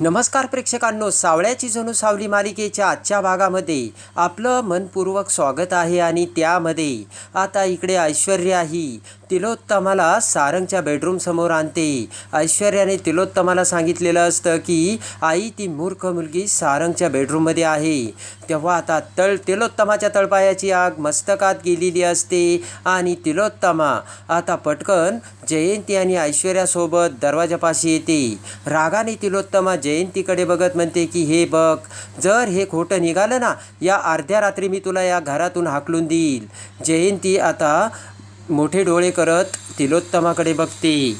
नमस्कार प्रेक्षकांनो सावळ्याची जणू सावली मालिकेच्या आजच्या भागामध्ये आपलं मनपूर्वक स्वागत आहे आणि त्यामध्ये आता इकडे ऐश्वर्या ही तिलोत्तमाला सारंगच्या बेडरूमसमोर आणते. ऐश्वर्याने तिलोत्तमाला सांगितलेलं असतं की आई ती मूर्ख मुलगी सारंगच्या बेडरूममध्ये आहे. तेव्हा आता तळ तिलोत्तमाच्या तळपायाची आग मस्तकात गेलेली असते. आणि तिलोत्तमा आता पटकन जयंती आणि ऐश्वर्यासोबत दरवाजापाशी येते. रागाने तिलोत्तमा जयंतीकडे बघत म्हणते की हे बघ जर हे खोटं निघालं ना या अर्ध्या रात्री मी तुला या घरातून हाकलून देईल. जयंती आता मोठे डोळे करत तिलोत्तमाकडे बघते.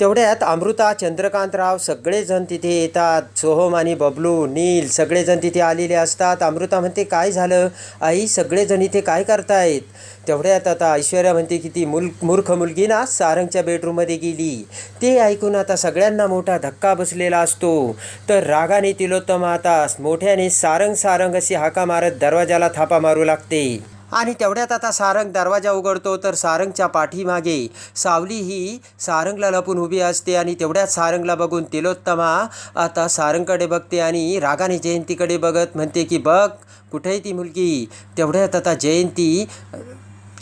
तेवढ्यात अमृता चंद्रकांतराव सगळेजण तिथे येतात. सोहम आणि बबलू नील सगळेजण तिथे आलेले असतात. अमृता म्हणते काय झालं? आई सगळेजण इथे काय करतायत? तेवढ्यात आता ऐश्वर्या म्हणते की ती मुल मूर्ख मुलगी ना सारंगच्या बेडरूममध्ये गेली. ते ऐकून आता सगळ्यांना मोठा धक्का बसलेला असतो. तर रागाने तिलोत्तमा आता मोठ्याने सारंग सारंग अशी हाका मारत दरवाजाला थापा मारू लागते. आणि तेवढ्यात आता सारंग दरवाजा उघडतो तर सारंगच्या पाठीमागे सावली ही सारंगला लपून उभी असते आणि तेवढ्यात सारंगला बघून तिलोत्तमा आता सारंगकडे बघते आणि रागाने जयंतीकडे बघत म्हणते की बघ कुठे आहे ती मुलगी? तेवढ्यात आता जयंती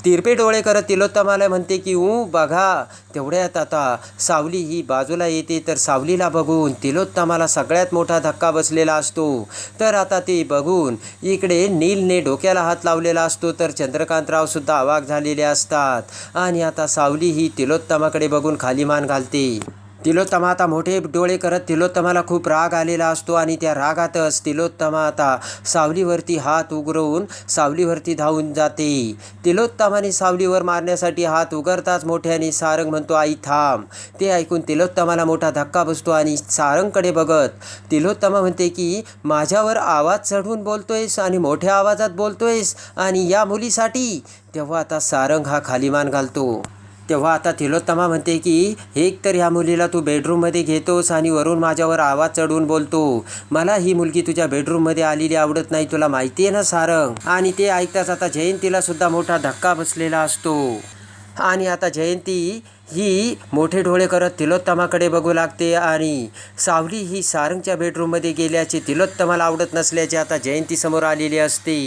तिरपे डोळे करत तिलोत्तमाला म्हणते की ऊ बघा तेवढ्यात आता सावली ही बाजूला येते तर सावलीला बघून तिलोत्तमाला सगळ्यात मोठा धक्का बसलेला असतो. तर आता ते बघून इकडे नीलने डोक्याला हात लावलेला असतो तर चंद्रकांतरावसुद्धा अवाक झालेले असतात. आणि आता सावली ही तिलोत्तमाकडे बघून खाली मान घालते. तिलोत्तमा आता मोठे डोळे करत तिलोत्तमाला खूप राग आलेला असतो आणि त्या रागातच तिलोत्तमा आता सावलीवरती हात उघडवून सावलीवरती धावून जाते. तिलोत्तमाने सावलीवर मारण्यासाठी हात उघडताच मोठ्याने सारंग म्हणतो आई थांब. ते ऐकून तिलोत्तमाला मोठा धक्का बसतो आणि सारंगकडे बघत तिलोत्तमा म्हणते की माझ्यावर आवाज चढवून बोलतोयस आणि मोठ्या आवाजात बोलतोयस आणि या मुलीसाठी? तेव्हा आता सारंग हा खालीमान घालतो. तेव्हा आता तिलोत्तमा म्हणते की एक तर ह्या मुलीला तू बेडरूममध्ये घेतोस आणि वरून माझ्यावर आवाज चढवून बोलतो. मला ही मुलगी तुझ्या बेडरूममध्ये आलेली आवडत नाही तुला माहिती आहे ना सारंग? आणि ते ऐकताच आता जयंतीला सुद्धा मोठा धक्का बसलेला असतो. आणि आता जयंती ही मोठे डोळे करत तिलोत्तमाकडे बघू लागते आणि सावली ही सारंगच्या बेडरूममध्ये गेल्याचे तिलोत्तमाला आवडत नसल्याचे आता जयंतीसमोर आलेली असते.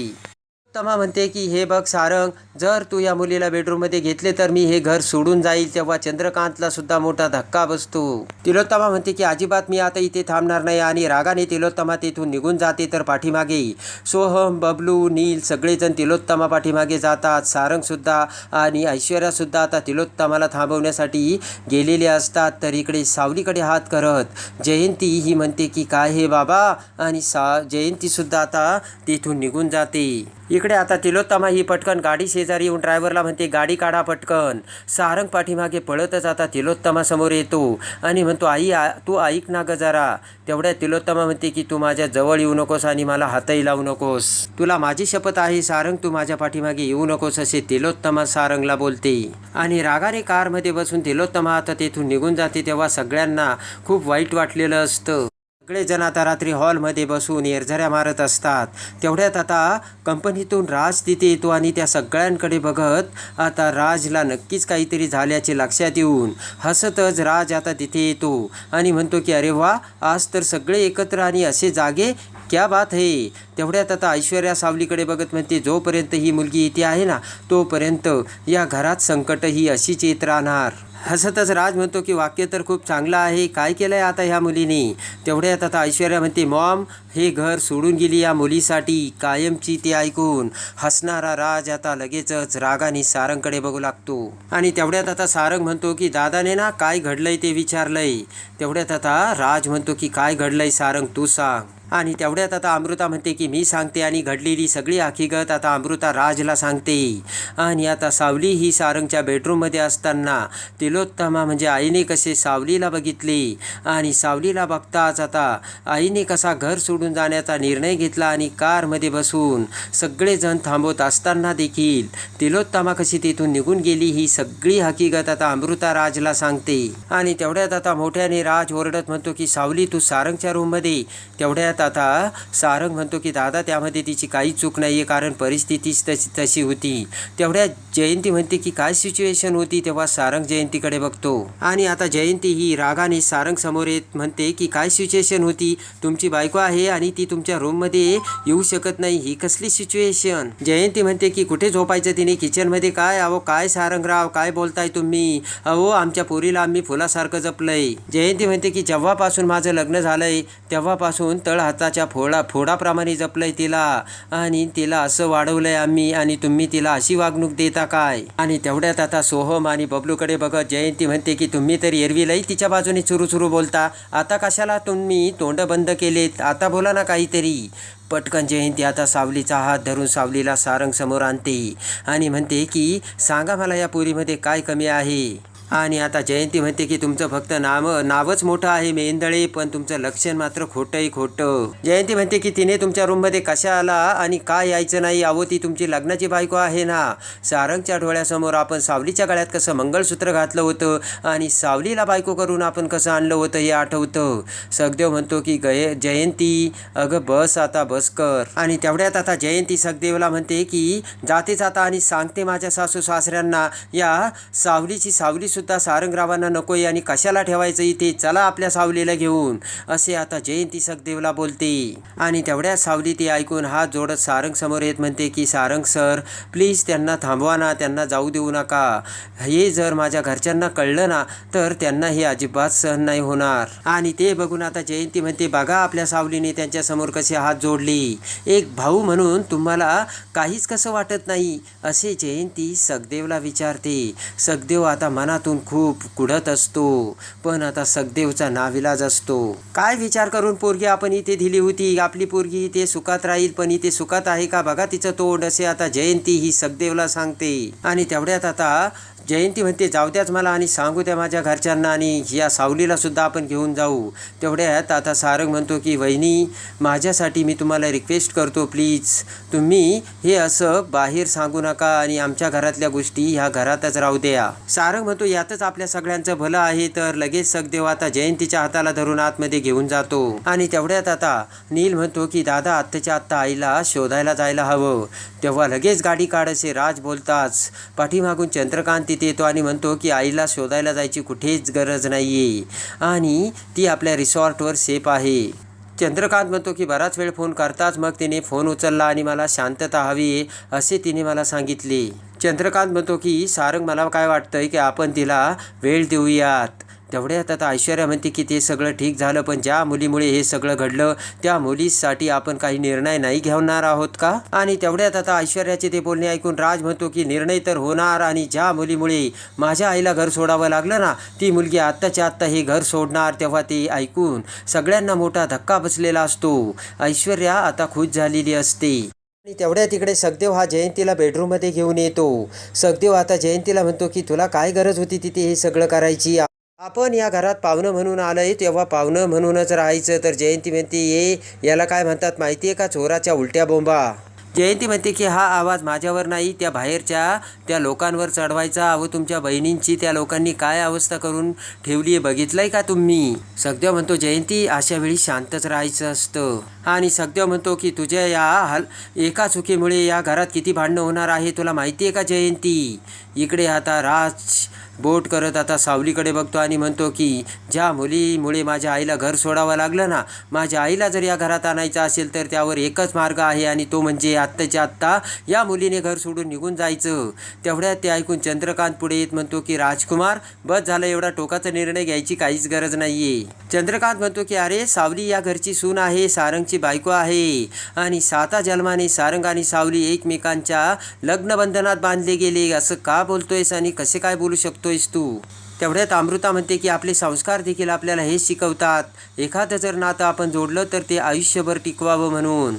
तमा म्हणते की हे बघ सारंग जर तू या मुलीला बेडरूममध्ये घेतले तर मी हे घर सोडून जाईल तेव्हा चंद्रकांतला सुद्धा मोठा धक्का बसतो. तिलोत्तमा म्हणते की अजिबात मी आता इथे थांबणार नाही आणि रागाने तिलोत्तमा तेथून निघून जाते तर पाठीमागे. सोहम बबलू नील सगळेजण तिलोत्तमा पाठीमागे जातात. सारंगसुद्धा आणि ऐश्वर्यासुद्धा आता तिलोत्तमाला थांबवण्यासाठी गेलेले असतात तर इकडे सावलीकडे हात करत. जयंती ही म्हणते की काय हे बाबा? आणि सा जयंतीसुद्धा आता तेथून निघून जाते. इकडे आता तिलोत्तमा ही पटकन गाडी शेजारी येऊन ड्रायव्हरला म्हणते गाडी काढा पटकन. सारंग पाठीमागे पळतच आता तिलोत्तमा समोर येतो आणि म्हणतो आई आ तू ऐक ना ग जरा. तेवढ्या तिलोत्तमा म्हणते की तू माझ्या जवळ येऊ नकोस आणि मला हातही लावू नकोस. तुला माझी शपथ आहे सारंग तू माझ्या पाठीमागे येऊ नकोस असे तिलोत्तमा सारंगला बोलते. आणि रागाने कारमध्ये बसून तिलोत्तमा आता तेथून निघून जाते तेव्हा सगळ्यांना खूप वाईट वाटलेलं असतं. सगळेजण आता रात्री हॉलमध्ये बसून एरझऱ्या मारत असतात. तेवढ्यात आता कंपनीतून राज तिथे येतो आणि त्या सगळ्यांकडे बघत आता राजला नक्कीच काहीतरी झाल्याचे लक्षात येऊन हसतच राज आता तिथे येतो आणि म्हणतो की अरे वा आज तर सगळे एकत्र आणि असे जागे क्या बात है? तेवढ्यात आता ऐश्वर्या सावलीकडे बघत म्हणते जोपर्यंत ही मुलगी इथे आहे ना तोपर्यंत या घरात संकट ही अशीच येत राहणार. हसतच राज म्हणतो की वाक्य तर खूप चांगलं आहे. काय केलं आहे आता ह्या मुलीने? तेवढ्यात आता ऐश्वर्या म्हणते मॉम हे घर सोडून गेली या मुलीसाठी. कायमची ती ऐकून हसणारा राज आता लगेचच रागाने सारंगकडे बघू लागतो. आणि तेवढ्यात आता सारंग म्हणतो की दादाने ना काय घडलंय ते विचारलंय. तेवढ्यात आता राज म्हणतो की काय घडलंय सारंग तू सांग. आणि तेवढ्यात आता अमृता म्हणते की मी सांगते आणि घडलेली सगळी हकीकत आता अमृता राजला सांगते. आणि आता सावली ही सारंगच्या बेडरूममध्ये असताना तिलोत्तमा म्हणजे आईने कसे सावलीला बघितले आणि सावलीला बघताच आता आईने कसा घर सोडून जाण्याचा निर्णय घेतला आणि कारमध्ये बसून सगळेजण थांबवत असताना देखील तिलोत्तमा कशी तिथून निघून गेली ही सगळी हकीकत आता अमृता राजला सांगते. आणि तेवढ्यात आता मोठ्याने राज ओरडत म्हणतो की सावली तू सारंगच्या रूममध्ये तेवढ्यात तेवढ्यात आता सारंग म्हणतो की दादा त्यामध्ये तिची काही चूक नाही आहे कारण परिस्थितीच तशी तशी होती. तेवढ्या जयंती म्हणते की काय सिच्युएशन होती? तेव्हा सारंग जयंतीकडे बघतो. आणि आता जयंती ही रागाने सारंग समोर येत म्हणते की काय सिच्युएशन होती? तुमची बायको आहे आणि ती तुमच्या रूममध्ये येऊ शकत नाही. ही कसली सिच्युएशन जयंती म्हणते की कुठे झोपायचं तिने? किचनमध्ये काय? अहो काय सारंगराव? काय बोलताय तुम्ही? अहो आमच्या पोरीला आम्ही फुलासारखं जपलंय. जयंती म्हणते की जेव्हापासून माझं लग्न झालंय तेव्हापासून तळ हाताच्या फोडा फोडाप्रमाणे जपलंय तिला. आणि तिला असं वाढवलंय आम्ही आणि तुम्ही तिला अशी वागणूक देता काय? आणि तेवढ्यात आता सोहम आणि बबलूकडे बघत जयंती म्हणते की तुम्ही तर एरवीलाही तिच्या बाजूने चुरू चुरू बोलता. आता कशाला तुम्ही तोंड बंद केलेत? आता बोला ना काहीतरी. पटकन जयंती आता सावलीचा हात धरून सावलीला सारंग समोर आणते आणि म्हणते की सांगा मला या पुरीमध्ये काय कमी आहे? आणि आता जयंती म्हणते की तुमचं फक्त नाम नावच मोठं आहे मेंदळे पण तुमचं लक्षण मात्र खोटंही खोटं. जयंती म्हणते की तिने तुमच्या रूममध्ये कशा आला आणि काय यायचं नाही अहो ती तुमची लग्नाची बायको आहे ना. सारंगच्या डोळ्यासमोर आपण सावलीच्या गळ्यात कसं मंगळसूत्र घातलं होतं आणि सावलीला बायको करून आपण कसं आणलं होतं हे आठवतं. सगदेव म्हणतो की गय जयंती अगं बस आता बस कर. आणि तेवढ्यात आता जयंती सगदेवला म्हणते की जाते जाता आणि सांगते माझ्या सासू सासऱ्यांना या सावलीची सावली सुद्धा सारंगरावांना नकोय आणि कशाला ठेवायचं इथे चला आपल्या सावलीला घेऊन असे आता जयंती सखदेवला बोलते. आणि तेवढ्या सावली ते ऐकून हात जोडत सारंग समोर येत म्हणते की सारंग सर प्लीज त्यांना थांबवा ना त्यांना जाऊ देऊ नका. हे जर माझ्या घरच्यांना कळलं ना तर त्यांना हे अजिबात सहन नाही होणार. आणि ते बघून आता जयंती म्हणते बघा आपल्या सावलीने त्यांच्यासमोर कसे हात जोडले. एक भाऊ म्हणून तुम्हाला काहीच कसं वाटत नाही असे जयंती सखदेवला विचारते. सखदेव आता मनात मनातून खूप कुढत असतो. पण आता सखदेवचा नाविलाज असतो. काय विचार करून पोरगी आपण इथे दिली होती? आपली पोरगी इथे सुखात राहील पण इथे सुखात आहे का? बघा तिचं तोंड. असे आता जयंती ही सखदेवला सांगते. आणि तेवढ्यात आता जयंती म्हणते जाऊ द्याच मला आणि सांगू द्या माझ्या घरच्यांना आणि या सावलीला सुद्धा आपण घेऊन जाऊ. तेवढ्यात आता सारंग म्हणतो की वहिनी माझ्यासाठी मी तुम्हाला रिक्वेस्ट करतो प्लीज तुम्ही हे असं बाहेर सांगू नका आणि आमच्या घरातल्या गोष्टी ह्या घरातच राहू द्या. सारंग म्हणतो यातच आपल्या सगळ्यांचं भलं आहे तर लगेच सखदेव आता जयंतीच्या हाताला धरून आतमध्ये घेऊन जातो. आणि तेवढ्यात आता नील म्हणतो की दादा आत्ताच्या आत्ता आईला शोधायला जायला हवं. तेव्हा लगेच गाडी काढ असे राज बोलताच पाठीमागून चंद्रकांत तिथे येतो आणि म्हणतो की आईला शोधायला जायची कुठेच गरज नाही आहे आणि ती आपल्या रिसॉर्टवर सेफ आहे. चंद्रकांत म्हणतो की बराच वेळ फोन करताच मग तिने फोन उचलला आणि मला शांतता हवी आहे असे तिने मला सांगितले. चंद्रकांत म्हणतो की सारंग मला काय वाटतंय की आपण तिला वेळ देऊयात. तेवढ्यात आता ऐश्वर्या म्हणते की ते सगळं ठीक झालं पण ज्या मुलीमुळे हे सगळं घडलं त्या मुलीसाठी आपण काही निर्णय नाही घेणार आहोत का? आणि तेवढ्यात आता ऐश्वर्याचे ते बोलणे ऐकून राज म्हणतो की निर्णय तर होणार आणि ज्या मुलीमुळे माझ्या आईला घर सोडावं लागलं ना ती मुलगी आत्ताच्या आत्ता हे घर सोडणार तेव्हा ते ऐकून सगळ्यांना मोठा धक्का बसलेला असतो. ऐश्वर्या आता खुश झालेली असते. आणि तेवढ्या तिकडे सखदेव हा जयंतीला बेडरूममध्ये घेऊन येतो. सखदेव आता जयंतीला म्हणतो की तुला काय गरज होती तिथे हे सगळं करायची? आपण या घरात पाहुणं म्हणून आलंय तेव्हा पाहुणं म्हणूनच राहायचं. तर जयंती म्हणते ये याला काय म्हणतात माहिती आहे का? चोराच्या उलट्या बोंबा. जयंती म्हणते की हा आवाज माझ्यावर नाही त्या बाहेरच्या त्या लोकांवर चढवायचा. अहो तुमच्या बहिणींची त्या लोकांनी काय अवस्था करून ठेवली आहे बघितलंय का तुम्ही? सगद्या म्हणतो जयंती अशा वेळी शांतच राहायचं असतं. आणि सगद्या म्हणतो की तुझ्या या हल एका चुकीमुळे या घरात किती भांडणं होणार आहे तुला माहिती आहे का जयंती? इकडे आता राज बोट करत आता सावलीकडे बघतो आणि म्हणतो की ज्या मुलीमुळे माझ्या आईला घर सोडावं लागलं ना. माझ्या आईला जर या घरात आणायचं असेल तर त्यावर एकच मार्ग आहे आणि तो म्हणजे आत्ताच्या आत्ता या मुलीने घर सोडून निघून जायचं. तेवढ्यात ते ऐकून चंद्रकांत पुढे येत म्हणतो की राजकुमार बस झालं एवढा टोकाचा निर्णय घ्यायची काहीच गरज नाहीये. चंद्रकांत म्हणतो की अरे सावली या घरची सून आहे सारंगची बायको आहे. आणि साता जन्माने सारंग आणि सावली एकमेकांच्या लग्नबंधनात बांधले गेले. असं का बोलतोयस आणि कसे काय बोलू शकतो? शकतोयस तू. तेवढ्यात अमृता म्हणते की आपले संस्कार देखील आपल्याला हे शिकवतात. एखादं जर नातं आपण जोडलं तर ते आयुष्यभर टिकवावं म्हणून.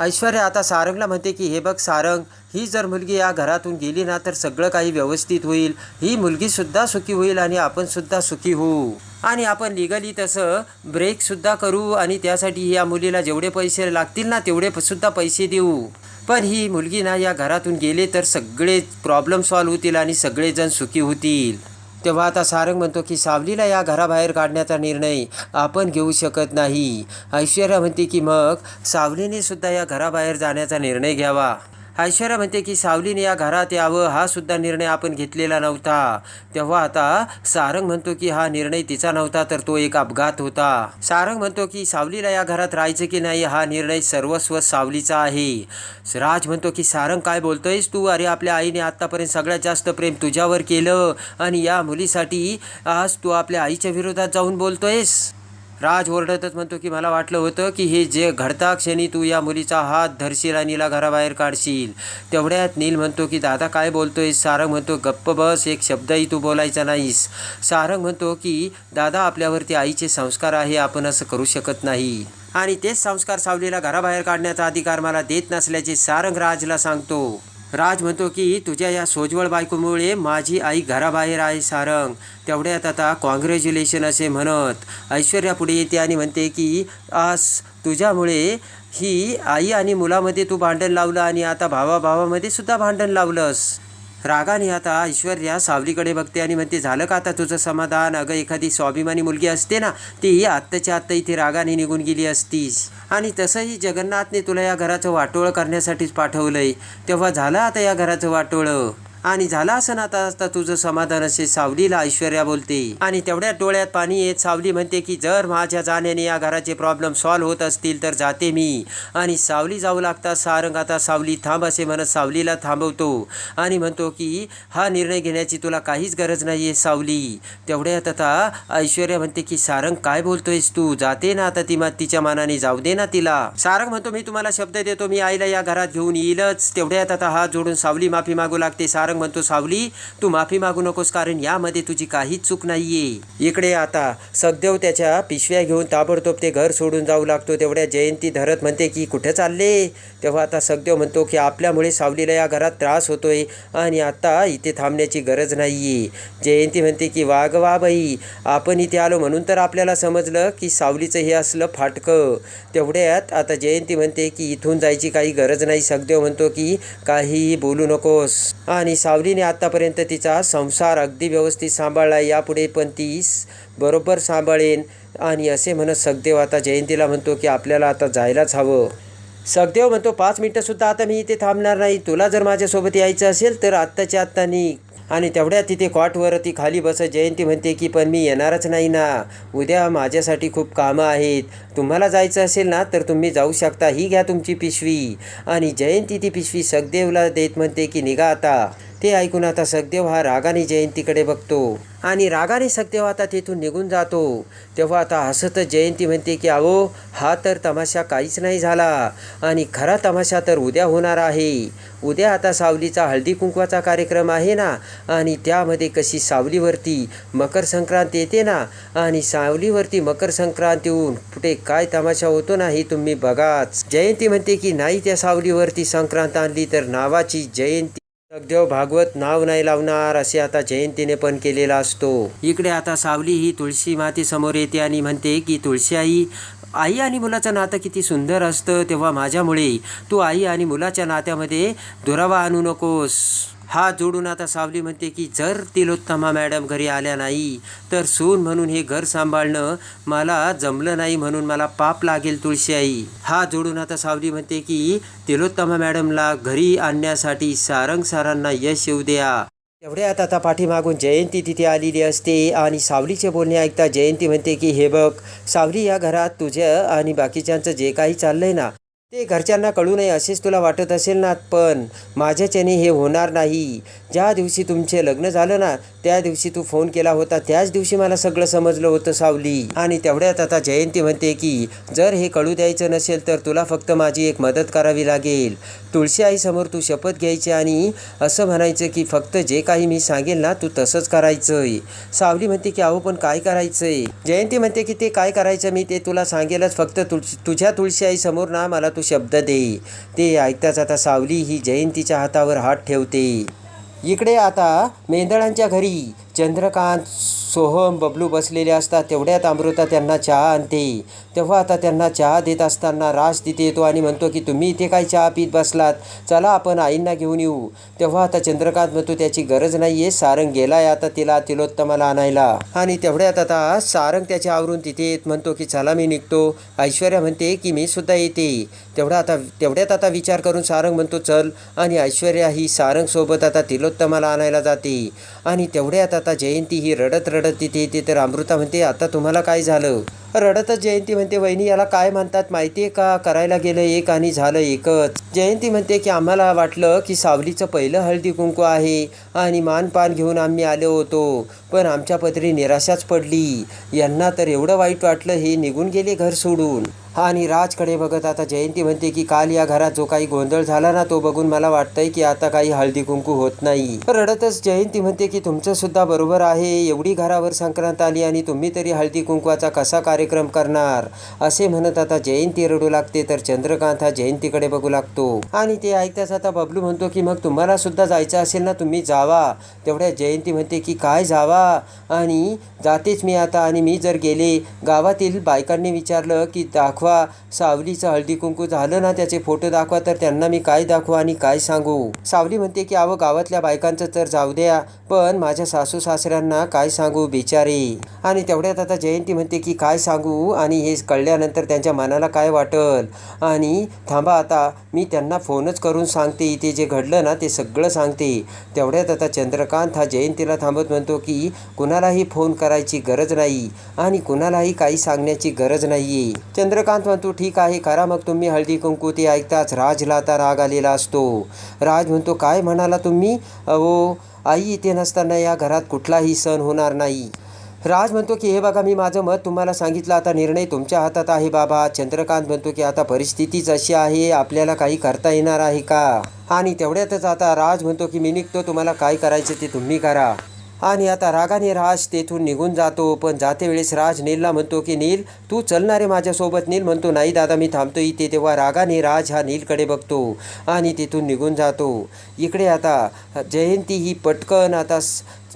ऐश्वर्या आता सारंगला म्हणते की हे बघ सारंग ही जर मुलगी या घरातून गेली ना तर सगळं काही व्यवस्थित होईल. ही मुलगीसुद्धा सुखी होईल आणि आपणसुद्धा सुखी होऊ. आणि आपण लिगली तसं ब्रेकसुद्धा करू आणि त्यासाठी या मुलीला जेवढे पैसे लागतील ना तेवढे सुद्धा पैसे देऊ. पण ही मुलगी ना या घरातून गेले तर सगळे प्रॉब्लेम सॉल्व्ह होतील आणि सगळेजण सुखी होतील. तेव्हा आता सारंग म्हणतो की सावलीला या घराबाहेर काढण्याचा निर्णय आपण घेऊ शकत नाही. ऐश्वर्या म्हणते की मग सावलीने सुद्धा या घराबाहेर जाण्याचा निर्णय घ्यावा. ऐश्वर्या म्हणते की सावलीने या घरात यावं हा सुद्धा निर्णय आपण घेतलेला नव्हता. तेव्हा आता सारंग म्हणतो की हा निर्णय तिचा नव्हता तर तो एक अपघात होता. सारंग म्हणतो की सावलीला या घरात राहायचं की नाही हा निर्णय सर्वस्व सावलीचा आहे. राज म्हणतो की सारंग काय बोलतोयस तू? अरे आपल्या आईने आत्तापर्यंत सगळ्यात जास्त प्रेम तुझ्यावर केलं आणि या मुलीसाठी आज तू आपल्या आईच्या विरोधात जाऊन बोलतोयस? राज ओरडतच म्हणतो की मला वाटलं होतं की हे जे घडता क्षणी तू या मुलीचा हात धरशील आणि हिला घराबाहेर काढशील. तेवढ्यात नील म्हणतो की दादा काय बोलतोय सारंग म्हणतो गप्प बस एक शब्दही तू बोलायचा नाहीस. सारंग म्हणतो की दादा आपल्यावरती आईचे संस्कार आहे आपण असं करू शकत नाही. आणि तेच संस्कार सावलीला घराबाहेर काढण्याचा अधिकार मला देत नसल्याचे सारंग राजला सांगतो. राज म्हणतो की तुझ्या या सोजवळ बायकोमुळे माझी आई घराबाहेर आहे सारंग. तेवढ्यात आता कॉंग्रॅच्युलेशन असे म्हणत ऐश्वर्या पुढे येते आणि म्हणते की आज तुझ्यामुळे ही आई आणि मुलामध्ये तू भांडण लावलं आणि आता भावाभावामध्ये सुद्धा भांडण लावलंस. रागाने आता ऐश्वर्या सावलीकडे बघते आणि म्हणते झालं का आता तुझं समाधान? अगं एखादी स्वाभिमानी मुलगी असते ना ती आत्ताच्या आत्ता इथे रागाने निघून गेली असतीस. आणि तसंही जगन्नाथने तुला या घराचं वाटोळं करण्यासाठीच पाठवलं आहे तेव्हा झालं आता या घराचं वाटोळं? आणि झाला असं ना आता तुझं समाधान असे सावलीला ऐश्वर्या बोलते. आणि तेवढ्या डोळ्यात पाणी येत सावली म्हणते की जर माझ्या जाण्याने या घराचे प्रॉब्लेम सॉल्व्ह होत असतील तर जाते मी. आणि सावली जाऊ लागता सारंग आता सावली थांब असे म्हणत सावलीला थांबवतो. आणि म्हणतो की हा निर्णय घेण्याची तुला काहीच गरज नाही आहे सावली. तेवढ्यात आता ऐश्वर्या म्हणते की सारंग काय बोलतोयस तू? जाते ना आता ती तिच्या मनाने जाऊ दे ना तिला. सारंग म्हणतो मी तुम्हाला शब्द देतो मी आईला या घरात घेऊन येईलच. तेवढ्यात आता हात जोडून सावली माफी मागू लागते. सारंग म्हणतो सावली तू माफी मागू नकोस कारण यामध्ये तुझी काहीच चूक नाहीये. इकडे आता सखदेव त्याच्या पिशव्या घेऊन ताबडतोब ते घर सोडून जाऊ लागतो. तेवढ्या जयंती धरत म्हणते की कुठे चालले? तेव्हा आता सखदेव म्हणतो की आपल्यामुळे सावलीला या घरात त्रास होतोय आणि आता इथे थांबण्याची गरज नाहीये. जयंती म्हणते की वाघ वा बाई आपण इथे आलो म्हणून तर आपल्याला समजलं की सावलीचं हे असलं फाटकं. तेवढ्यात आता जयंती म्हणते की इथून जायची काही गरज नाही. सखदेव म्हणतो की काहीही बोलू नकोस. आणि सावलीने आत्तापर्यंत तिचा संसार अगदी व्यवस्थित सांभाळला. यापुढे पण ती बरोबर सांभाळेन आणि असे म्हणत सखदेव आता जयंतीला म्हणतो की आपल्याला आता जायलाच हवं. सखदेव म्हणतो पाच मिनटंसुद्धा आता मी इथे थांबणार नाही. तुला जर माझ्यासोबत यायचं असेल तर आत्ताच्या आत्ता नी आणि तेवढ्या तिथे कॉटवरती खाली बसत जयंती म्हणते की पण मी येणारच नाही ना. उद्या माझ्यासाठी खूप कामं आहेत. तुम्हाला जायचं असेल ना तर तुम्ही जाऊ शकता. ही घ्या तुमची पिशवी. आणि जयंती ती पिशवी सखदेवला देत म्हणते की निघा आता. ते ऐकून आता सखदेव हा रागाने जयंतीकडे बघतो. आणि रागाने सखदेव आता तिथून निघून जातो. तेव्हा आता हसतच जयंती म्हणते की अहो हा तर तमाशा काहीच नाही झाला. आणि खरा तमाशा तर उद्या होणार आहे. उद्या आता सावलीचा हळदी कुंकवाचा कार्यक्रम आहे ना आणि त्यामध्ये कशी सावलीवरती मकर संक्रांत येते ना आणि सावलीवरती मकर संक्रांत येऊन कुठे काय तमाशा होतो ना हे तुम्ही बघाच. जयंती म्हणते की नाही त्या सावलीवरती संक्रांत आणली तर नावाची जयंती. सखदेव भागवत नाव नाही लावणार असे आता जयंतीने पण केलेला असतो. इकडे आता सावली ही तुळशी माती समोर येते आणि म्हणते की तुळशी आई आई आणि मुलाचं नातं किती सुंदर असतं तेव्हा माझ्यामुळे. तू आई आणि मुलाच्या नात्यामध्ये दुरावा आणू नकोस. हात जोडून आता सावली म्हणते की जर तिलोत्तमा मॅडम घरी आल्या नाही तर सून म्हणून हे घर सांभाळणं मला जमलं नाही म्हणून मला पाप लागेल तुळशी आई. हात जोडून आता सावली म्हणते की तिलोत्तमा मॅडमला घरी आणण्यासाठी सारंग सारांना यश येऊ द्या. तेवढ्यात आता पाठीमागून जयंती तिथे आलेली असते आणि सावलीचे बोलणे ऐकता जयंती म्हणते की हे बघ सावली या घरात तुझ्या आणि बाकीच्यांचं जे काही चाललंय ना ते घरच्यांना कळू नये असेच तुला वाटत असेल ना? पण माझ्याच्याने हे होणार नाही. ज्या दिवशी तुमचे लग्न झालं ना त्या दिवशी तू फोन केला होता त्याच दिवशी मला सगळं समजलं होतं सावली. आणि तेवढ्यात आता जयंती म्हणते की जर हे कळू द्यायचं नसेल तर तुला फक्त माझी एक मदत करावी लागेल. तुळशी आईसमोर तू शपथ घ्यायची आणि असं म्हणायचं की फक्त जे काही मी सांगेल ना तू तसंच करायचंय. सावली म्हणते की अहो पण काय करायचंय? जयंती म्हणते की ते काय करायचं? मी ते तुला सांगेलच. फक्त तुळशी तुझ्या तुळशी आईसमोर ना मला तू शब्द दे. ते ऐकताच आता सावली ही जयंतीच्या हातावर हात ठेवते. इकडे आता मेंदळांच्या घरी. चंद्रकांत सोहम बबलू बसलेले असतात. तेवढ्यात अमृता त्यांना चहा आणते. तेव्हा आता त्यांना चहा देत असताना राज तिथे येतो आणि म्हणतो की तुम्ही इथे काय चहा पीत बसलात? चला आपण आईंना घेऊन येऊ. तेव्हा आता चंद्रकांत म्हणतो त्याची गरज नाही आहे सारंग गेलाय आता तिला तिलोत्तमाला आणायला. आणि तेवढ्यात आता सारंग त्याच्या आवरून तिथे येत म्हणतो की चला मी निघतो. ऐश्वर्या म्हणते की मी सुद्धा येते. तेवढा आता तेवढ्यात आता विचार करून सारंग म्हणतो चल. आणि ऐश्वर्या ही सारंगसोबत आता तिलोत्तमाला आणायला जाते. आणि तेवढ्यात आता आता जयंती ही रडत रडत तिथे येते तर अमृता म्हणते आता तुम्हाला काय झालं? रडतच जयंती म्हणते वहिनी याला काय म्हणतात माहिती आहे का? करायला गेलं एक आणि झालं एकच. जयंती म्हणते की आम्हाला वाटलं की सावलीचं पहिलं हळदी कुंकू आहे आणि मानपान घेऊन आम्ही आलो होतो पण आमच्या पदरी निराशाच पडली. यांना तर एवढं वाईट वाटलं हे निघून गेले घर सोडून. आणि राजकडे बघत आता जयंती म्हणते की काल या घरात जो काही गोंधळ झाला ना तो बघून मला वाटतंय की आता काही हळदी कुंकू होत नाही. रडतच जयंती म्हणते की तुमचं सुद्धा बरोबर आहे. एवढी घरावर संक्रांत आली आणि तुम्ही तरी हळदी कुंकवाचा कसा कार्यक्रम करणार? असे म्हणत आता जयंती रडू लागते. तर चंद्रकांत हा जयंतीकडे बघू लागतो. आणि ते ऐकताच आता बबलू म्हणतो की मग तुम्हाला सुद्धा जायचं असेल ना तुम्ही जावा. तेवढ्या जयंती म्हणते की काय जावा? आणि जातेच मी आता. आणि मी जर गेले गावातील बायकांनी विचारलं की दाखवा सावलीचं हळदी कुंकू झालं ना त्याचे फोटो दाखवा तर त्यांना मी काय दाखवू आणि काय सांगू? सावली म्हणते की अहो गावातल्या बायकांचं तर जाऊ द्या पण माझ्या सासू सासऱ्यांना काय सांगू बिचारे? आणि तेवढ्यात आता जयंती म्हणते की काय सांगू? आणि हे कळल्यानंतर त्यांच्या मनाला काय वाटल? आणि थांबा आता मी त्यांना फोनच करून सांगते इथे जे घडलं ना ते सगळं सांगते. तेवढ्यात आता चंद्रकांत हा जयंतीला थांबत म्हणतो की कुणालाही फोन करायची गरज नाही आणि कुणालाही काही सांगण्याची गरज नाही चंद्रकांत म्हणतो ठीक आहे करा मग तुम्ही हळदी कुंकू ते ऐकताच राजला आता राग आलेला असतो. राज म्हणतो काय म्हणाला तुम्ही? अहो आई इथे नसताना या घरात कुठलाही सण होणार नाही. राज म्हणतो की हे बघा मी माझं मत तुम्हाला सांगितलं. आता निर्णय तुमच्या हातात आहे बाबा. चंद्रकांत म्हणतो की आता परिस्थितीच अशी आहे आपल्याला काही करता येणार आहे का? आणि तेवढ्यातच आता राज म्हणतो की मी निघतो. तुम्हाला काय करायचं ते तुम्ही करा. आणि आता रागाने राज तेथून निघून जातो पण जाते वेळेस राज नीलला म्हणतो की नील तू चलणारे माझ्यासोबत? नील म्हणतो नाही दादा मी थांबतो इथे. तेव्हा रागाने राज हा नीलकडे बघतो आणि तिथून निघून जातो. इकडे आता जयंती ही पटकन आता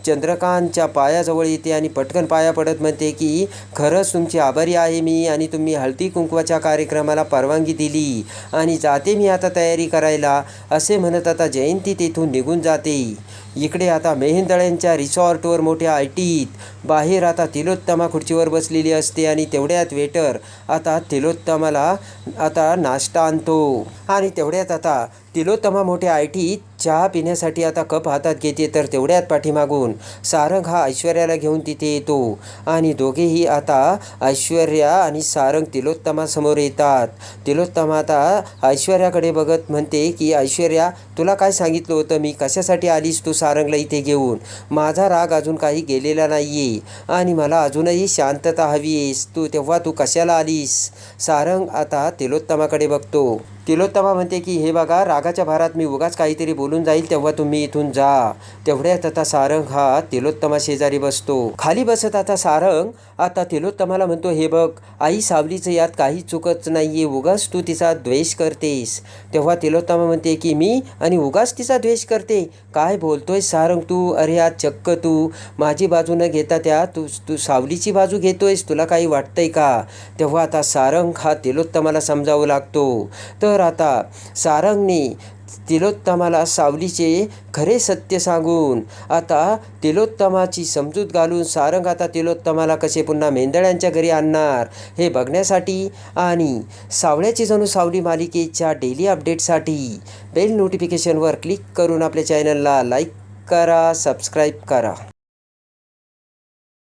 चंद्रकांतच्या पायाजवळ येते आणि पटकन पाया पडत म्हणते की खरंच तुमची आभारी आहे मी आणि तुम्ही हळदी कुंकवाच्या कार्यक्रमाला परवानगी दिली आणि जाते मी आता तयारी करायला असे म्हणत आता जयंती तेथून निघून जाते. इकडे आता मेहेंदळ्यांच्या रिसॉर्टवर मोठ्या आयटीत. बाहेर आता तिलोत्तमा खुर्चीवर बसलेली असते आणि तेवढ्यात वेटर आता तिलोत्तमाला आता नाश्ता आणतो. आणि तेवढ्यात आता तिलोत्तमा मोठ्या आयटीत चहा पिण्यासाठी आता कप हातात घेते तर तेवढ्यात पाठीमागून सारंग हा ऐश्वर्याला घेऊन तिथे येतो. आणि दोघेही आता ऐश्वर्या आणि सारंग तिलोत्तमासमोर येतात. तिलोत्तमा आता ऐश्वर्याकडे बघत म्हणते की ऐश्वर्या तुला काय सांगितलं होतं? मी कशासाठी आलीस तू सारंगला इथे घेऊन? माझा राग अजून काही गेलेला नाही आहे आणि मला अजूनही शांतता हवी आहेस. तू तेव्हा तू कशाला आलीस? सारंग आता तिलोत्तमाकडे बघतो. तिलोत्तमा म्हणते की हे बघा रागाच्या भारात मी उगाच काहीतरी बोलून जाईल तेव्हा तुम्ही इथून जा. तेवढ्यात आता सारंग हा तिलोत्तमा शेजारी बसतो. खाली बसत आता सारंग आता तिलोत्तमाला म्हणतो हे बघ आई सावलीचं यात काही चुकत नाहीये उगाच तू तिचा द्वेष करतेस. तेव्हा तिलोत्तमा म्हणते की मी? आणि उगाच तिचा द्वेष करते? काय बोलतोय सारंग तू? अरे आज चक्क तू. माझी बाजू न घेता त्या तू तू सावलीची बाजू घेतोयस तुला काही वाटतंय का? तेव्हा आता सारंग हा तिलोत्तमाला समजावू लागतो. तर आता सारंगने तिलोत्तमाला सावलीचे खरे सत्य सांगून आता तिलोत्तमाची समजूत घालून सारंग आता तिलोत्तमाला कसे पुन्हा मेंदळ्यांच्या घरी आणणार हे बघण्यासाठी आणि सावळ्याची जणू सावली मालिकेच्या डेली अपडेटसाठी बेल नोटिफिकेशनवर क्लिक करून आपल्या चॅनलला लाईक करा सबस्क्राईब करा.